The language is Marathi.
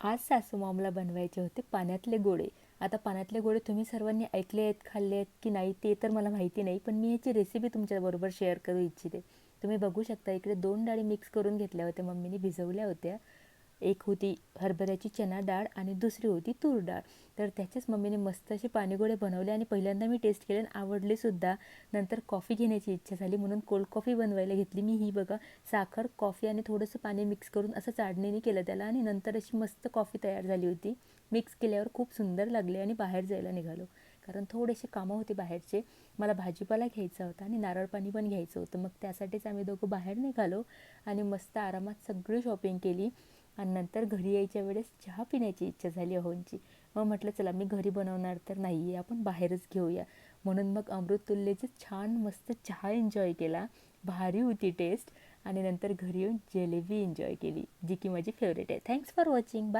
आज सासू मॉमला बनवायचे होते पाण्यातले गोळे. आता पाण्यातले गोळे तुम्ही सर्वांनी ऐकले आहेत खाल्ले आहेत की नाही ते तर मला माहिती नाही पण मी याची रेसिपी तुमच्याबरोबर शेअर करू इच्छिते. तुम्ही बघू शकता इकडे दोन डाळी मिक्स करून घेतल्या होत्या मम्मीने भिजवल्या होत्या. एक होती हरभऱ्याची चना डाळ आणि दुसरी होती तूर डाळ. तर त्याचेच मम्मीने मस्त असे पाणीगोळे बनवले आणि पहिल्यांदा मी टेस्ट केले आणि आवडले सुद्धा. नंतर कॉफी घेण्याची इच्छा झाली म्हणून कोल्ड कॉफी बनवायला घेतली. मी ही बघा साखर कॉफी आणि थोडंसं पाणी मिक्स करून असं चाडणीने केलं त्याला आणि नंतर अशी मस्त कॉफी तयार झाली होती. मिक्स केल्यावर खूप सुंदर लागले आणि बाहेर जायला निघालो. कारण थोडेसे कामं होते बाहेरचे. मला भाजीपाला घ्यायचा होता आणि नारळ पाणी पण घ्यायचं होतं. मग त्यासाठीच आम्ही दोघं बाहेर निघालो आणि मस्त आरामात सगळी शॉपिंग केली. आणि नंतर घरी यायच्या वेळेस चहा पिण्याची इच्छा झाली अहोंची. मग म्हटलं चला मी घरी बनवणार तर नाही आहे आपण बाहेरच घेऊया. म्हणून मग अमृततुल्यचे छान मस्त चहा एन्जॉय केला. भारी होती टेस्ट आणि नंतर घरी येऊन जिलेबी एन्जॉय केली जी की माझी फेवरेट आहे. Thanks for watching bye